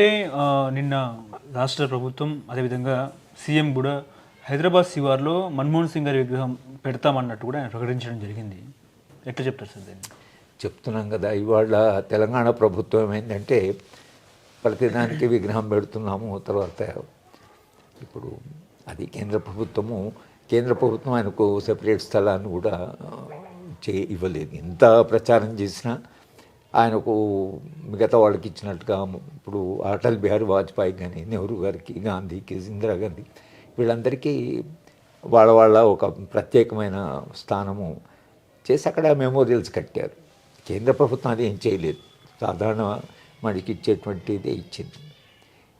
ఏంటంటే నిన్న రాష్ట్ర ప్రభుత్వం అదేవిధంగా సీఎం కూడా హైదరాబాద్ శివార్లో మన్మోహన్ సింగ్ గారి విగ్రహం పెడతామన్నట్టు కూడా ఆయన ప్రకటించడం జరిగింది. ఎట్లా చెప్తారు సార్ దాన్ని? చెప్తున్నాం కదా ఇవాళ తెలంగాణ ప్రభుత్వం ఏంటంటే ప్రతిదానికి విగ్రహం పెడుతున్నాము తర్వాత ఇప్పుడు అది కేంద్ర ప్రభుత్వము కేంద్ర ప్రభుత్వం ఆయనకు సెపరేట్ స్థలాన్ని కూడా చే ఇవ్వలేదు. ఎంత ప్రచారం చేసినా ఆయనకు మిగతా వాళ్ళకి ఇచ్చినట్టుగా ఇప్పుడు అటల్ బిహారీ వాజ్పేయి కానీ నెహ్రూ గారికి గాంధీకి ఇందిరాగాంధీ వీళ్ళందరికీ వాళ్ళ వాళ్ళ ఒక ప్రత్యేకమైన స్థానము చేసి అక్కడ మెమోరియల్స్ కట్టారు. కేంద్ర ప్రభుత్వం అది ఏం చేయలేదు. సాధారణ మనకి ఇచ్చేటువంటిదే ఇచ్చింది.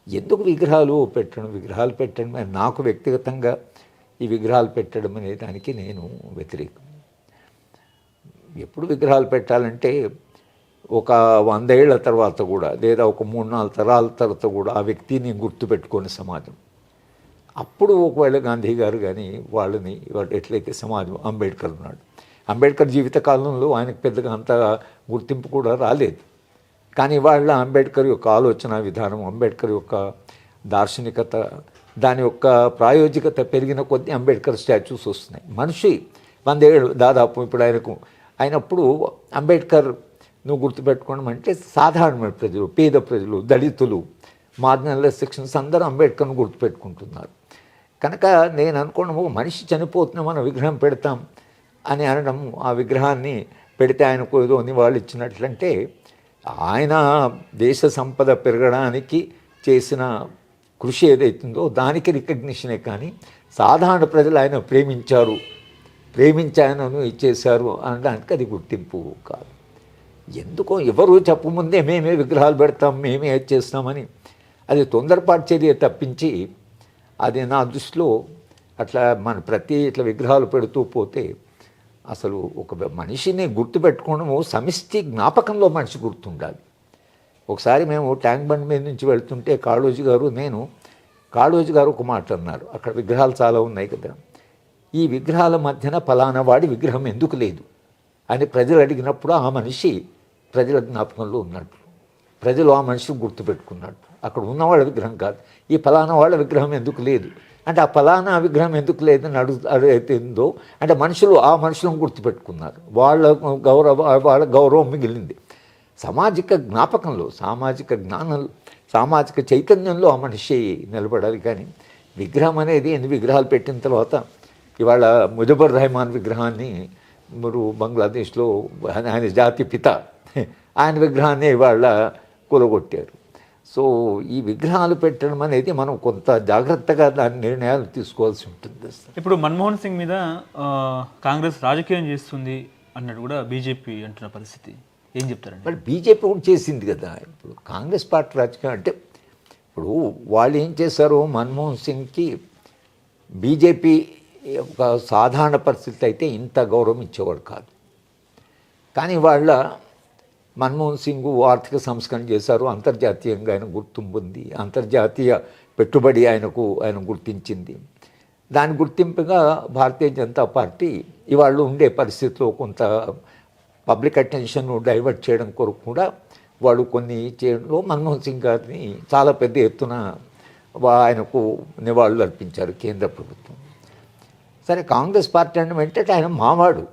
ఎందుకు విగ్రహాలు పెట్టడం? విగ్రహాలు పెట్టడం నాకు వ్యక్తిగతంగా ఈ విగ్రహాలు పెట్టడం అనే దానికి నేను వ్యతిరేకం. ఎప్పుడు విగ్రహాలు పెట్టాలంటే ఒక వందేళ్ళ తర్వాత కూడా లేదా ఒక మూడు నాలుగు తరాల తర్వాత కూడా ఆ వ్యక్తిని గుర్తుపెట్టుకొని సమాజం. అప్పుడు ఒకవేళ గాంధీ గారు కానీ వాళ్ళని వాళ్ళు ఎట్లయితే సమాజం అంబేద్కర్ ఉన్నాడు. అంబేద్కర్ జీవిత కాలంలో ఆయనకు పెద్దగా అంత గుర్తింపు కూడా రాలేదు. కానీ వాళ్ళ అంబేద్కర్ యొక్క ఆలోచన విధానం అంబేద్కర్ యొక్క దార్శనికత దాని యొక్క ప్రాయోజికత పెరిగిన కొద్దీ అంబేద్కర్ స్టాచ్యూస్ వస్తున్నాయి. మనిషి వందేళ్ళు దాదాపు ఇప్పుడు ఆయనకు అయినప్పుడు అంబేద్కర్ నువ్వు గుర్తుపెట్టుకోవడం అంటే సాధారణమైన ప్రజలు పేద ప్రజలు దళితులు మార్జినల్ సెక్షన్స్ అందరూ అంబేద్కర్ను గుర్తుపెట్టుకుంటున్నారు. కనుక నేను అనుకోవడం ఒక మనిషి చనిపోతున్న మనం విగ్రహం పెడతాం అని అనడం ఆ విగ్రహాన్ని పెడితే ఆయనకు ఏదో వాళ్ళు ఇచ్చినట్లంటే ఆయన దేశ సంపద పెరగడానికి చేసిన కృషి ఏదైతుందో దానికి రికగ్నిషనే కానీ సాధారణ ప్రజలు ఆయన ప్రేమించారు ప్రేమించి ఆయనను ఇచ్చేశారు అనడానికి అది గుర్తింపు కాదు. ఎందుకో ఎవరు చెప్పముందే మేమే విగ్రహాలు పెడతాం మేమే అది చేస్తామని. అది తొందరపాటు చర్య తప్పించి అది నా దృష్టిలో అట్లా మన ప్రతి ఇట్లా విగ్రహాలు పెడుతూ పోతే అసలు ఒక మనిషిని గుర్తుపెట్టుకోవడము సమిష్టి జ్ఞాపకంలో మనిషి గుర్తుండాలి. ఒకసారి మేము ట్యాంక్ బండ్ మీద నుంచి వెళ్తుంటే కాళోజీ గారు నేను కాళోజీ గారు ఒక మాట అన్నారు. అక్కడ విగ్రహాలు చాలా ఉన్నాయి కదా. ఈ విగ్రహాల మధ్యన ఫలానా వాడి విగ్రహం ఎందుకు లేదు అని ప్రజలు అడిగినప్పుడు ఆ మనిషి ప్రజల జ్ఞాపకంలో ఉన్నట్టు. ప్రజలు ఆ మనిషిని గుర్తుపెట్టుకున్నట్టు. అక్కడ ఉన్నవాళ్ళ విగ్రహం కాదు. ఈ ఫలానా వాళ్ళ విగ్రహం ఎందుకు లేదు? అంటే ఆ ఫలానా విగ్రహం ఎందుకు లేదని అడుగు అడుగుతుందో అంటే మనుషులు ఆ మనుషులను గుర్తుపెట్టుకున్నారు. వాళ్ళ గౌరవ వాళ్ళ గౌరవం మిగిలింది. సామాజిక జ్ఞాపకంలో సామాజిక జ్ఞానంలో సామాజిక చైతన్యంలో ఆ మనిషి నిలబడాలి కానీ విగ్రహం అనేది ఎన్ని విగ్రహాలు పెట్టిన తర్వాత ఇవాళ ముజబర్ రెహమాన్ విగ్రహాన్ని మీరు బంగ్లాదేశ్లో ఆయన జాతి పిత ఆయన విగ్రహాన్ని ఇవాళ కూలగొట్టారు. సో ఈ విగ్రహాలు పెట్టడం అనేది మనం కొంత జాగ్రత్తగా దాని నిర్ణయాలు తీసుకోవాల్సి ఉంటుంది ఇప్పుడు మన్మోహన్ సింగ్ మీద కాంగ్రెస్ రాజకీయం చేస్తుంది అన్నట్టు కూడా బీజేపీ అంటున్న పరిస్థితి. ఏం చెప్తారండి? మరి బీజేపీ కూడా చేసింది కదా. ఇప్పుడు కాంగ్రెస్ పార్టీ రాజకీయం అంటే ఇప్పుడు వాళ్ళు ఏం చేశారు? మన్మోహన్ సింగ్కి బీజేపీ ఒక సాధారణ పరిస్థితి అయితే ఇంత గౌరవం ఇచ్చేవాడు కాదు. కానీ వాళ్ళ మన్మోహన్ సింగ్ ఆర్థిక సంస్కరణ చేశారు. అంతర్జాతీయంగా ఆయన గుర్తింపు ఉంది అంతర్జాతీయ పెట్టుబడి ఆయనకు ఆయన గుర్తించింది. దాని గుర్తింపుగా భారతీయ జనతా పార్టీ ఇవాళ ఉండే పరిస్థితిలో కొంత పబ్లిక్ అటెన్షన్ డైవర్ట్ చేయడం కొరకు కూడా వాళ్ళు కొన్ని చేయడంలో మన్మోహన్ సింగ్ గారిని చాలా పెద్ద ఎత్తున వా- ఆయనకు నివాళులు అర్పించారు కేంద్ర ప్రభుత్వం. సరే కాంగ్రెస్ పార్టీ అంటే వెంటనే ఆయన మావాడు.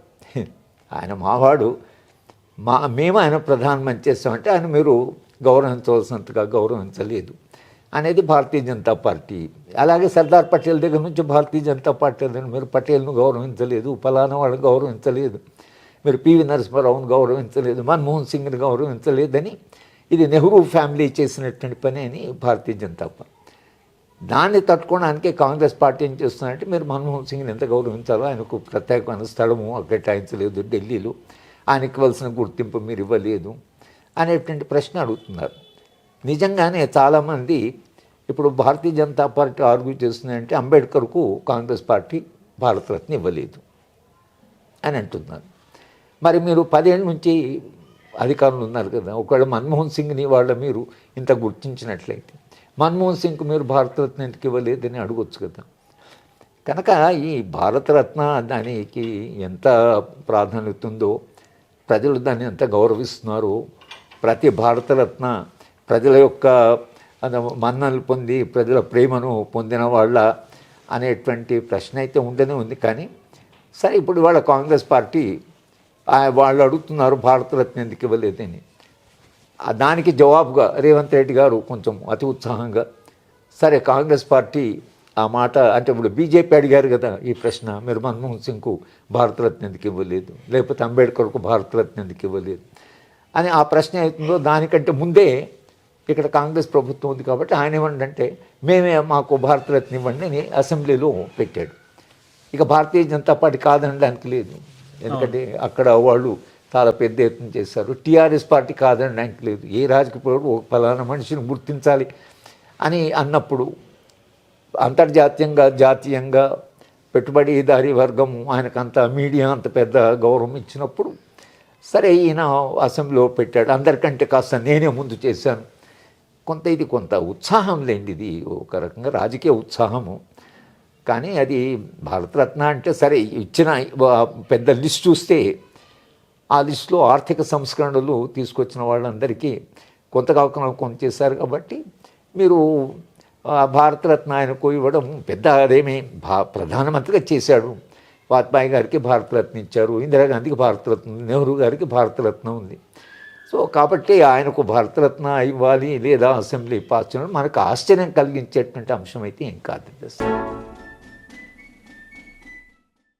ఆయన మావాడు మా మేము ఆయన ప్రధానమంత్రి చేస్తామంటే ఆయన మీరు గౌరవించవలసినంతగా గౌరవించలేదు అనేది భారతీయ జనతా పార్టీ. అలాగే సర్దార్ పటేల్ దగ్గర నుంచి భారతీయ జనతా పార్టీ దగ్గర మీరు పటేల్ను గౌరవించలేదు ఫలానా వాళ్ళని గౌరవించలేదు మీరు పివి నరసింహారావును గౌరవించలేదు మన్మోహన్ సింగ్ని గౌరవించలేదని ఇది నెహ్రూ ఫ్యామిలీ చేసినటువంటి పని అని భారతీయ జనతా పార్టీ. దాన్ని తట్టుకోవడానికి కాంగ్రెస్ పార్టీ ఏం చేస్తుందంటే మీరు మన్మోహన్ సింగ్ని ఎంత గౌరవించాలో ఆయనకు ప్రత్యేకమైన స్థలము కేటాయించలేదు ఢిల్లీలో ఆయనకి ఇవ్వాల్సిన గుర్తింపు మీరు ఇవ్వలేదు అనేటువంటి ప్రశ్న అడుగుతున్నారు. నిజంగానే చాలామంది ఇప్పుడు భారతీయ జనతా పార్టీ ఆర్గ్యూ చేస్తుందంటే అంబేద్కర్కు కాంగ్రెస్ పార్టీ భారతరత్న ఇవ్వలేదు అని అంటున్నారు. మరి మీరు పదేళ్ళ నుంచి అధికారులు ఉన్నారు కదా ఒకవేళ మన్మోహన్ సింగ్ని వాళ్ళ మీరు ఇంత గుర్తించినట్లయితే మన్మోహన్ సింగ్కు మీరు భారతరత్న ఎందుకు ఇవ్వలేదని అడగొచ్చు కదా. కనుక ఈ భారతరత్న దానికి ఎంత ప్రాధాన్యత ఉందో ప్రజలు దాన్ని ఎంత గౌరవిస్తున్నారు. ప్రతి భారతరత్న ప్రజల యొక్క మన్నలు పొంది ప్రజల ప్రేమను పొందిన వాళ్ళ అనేటువంటి ప్రశ్న అయితే ఉండనే ఉంది. కానీ సరే ఇప్పుడు వాళ్ళ కాంగ్రెస్ పార్టీ ఆ, వాళ్ళు అడుగుతున్నారు భారతరత్న ఎందుకు ఇవ్వలేదని దానికి జవాబుగా రేవంత్ రెడ్డి గారు కొంచెం అతి ఉత్సాహంగా సరే కాంగ్రెస్ పార్టీ ఆ మాట అంటే ఇప్పుడు బీజేపీ అడిగారు కదా ఈ ప్రశ్న మీరు మన్మోహన్ సింగ్కు భారతరత్న ఎందుకు ఇవ్వలేదు? లేకపోతే అంబేద్కర్కు భారతరత్న ఎందుకు ఇవ్వలేదు? అని ఆ ప్రశ్న అవుతుందో దానికంటే ముందే ఇక్కడ కాంగ్రెస్ ప్రభుత్వం ఉంది కాబట్టి ఆయన ఏమంటే మేమే మాకు భారతరత్న ఇవ్వండి అని అసెంబ్లీలో పెట్టాడు. ఇక భారతీయ జనతా పార్టీ కాదనడానికి లేదు. ఎందుకంటే అక్కడ వాళ్ళు చాలా పెద్ద ఎత్తున చేశారు. టీఆర్ఎస్ పార్టీ కాదనడానికి లేదు. ఏ రాజకీయ ఒక ఫలానా మనిషిని గుర్తించాలి అని అన్నప్పుడు అంతర్జాతీయంగా జాతీయంగా పెట్టుబడిదారీ వర్గం ఆయనకంత మీడియా అంత పెద్ద గౌరవం ఇచ్చినప్పుడు సరే ఈయన అసెంబ్లీలో పెట్టాడు. అందరికంటే కాస్త నేనే ముందు చేశాను. కొంత ఇది కొంత ఉత్సాహం లేండి ఇది ఒక రకంగా రాజకీయ ఉత్సాహము. కానీ అది భారతరత్న అంటే సరే ఇచ్చిన పెద్ద లిస్ట్ చూస్తే ఆ లిస్టులో ఆర్థిక సంస్కరణలు తీసుకొచ్చిన వాళ్ళందరికీ కొంత కాకుండా కొంత చేశారు కాబట్టి మీరు భారతరత్న ఆయనకు ఇవ్వడం పెద్ద అదేమి భా ప్రధానమంత్రిగా చేశాడు. వాజ్పేయి గారికి భారతరత్న ఇచ్చారు ఇందిరాగాంధీకి భారతరత్న ఉంది నెహ్రూ గారికి భారతరత్న ఉంది. సో కాబట్టి ఆయనకు భారతరత్న ఇవ్వాలి లేదా అసెంబ్లీ పాస్ చేయడం మనకు ఆశ్చర్యం కలిగించేటువంటి అంశం అయితే ఏం కాదు.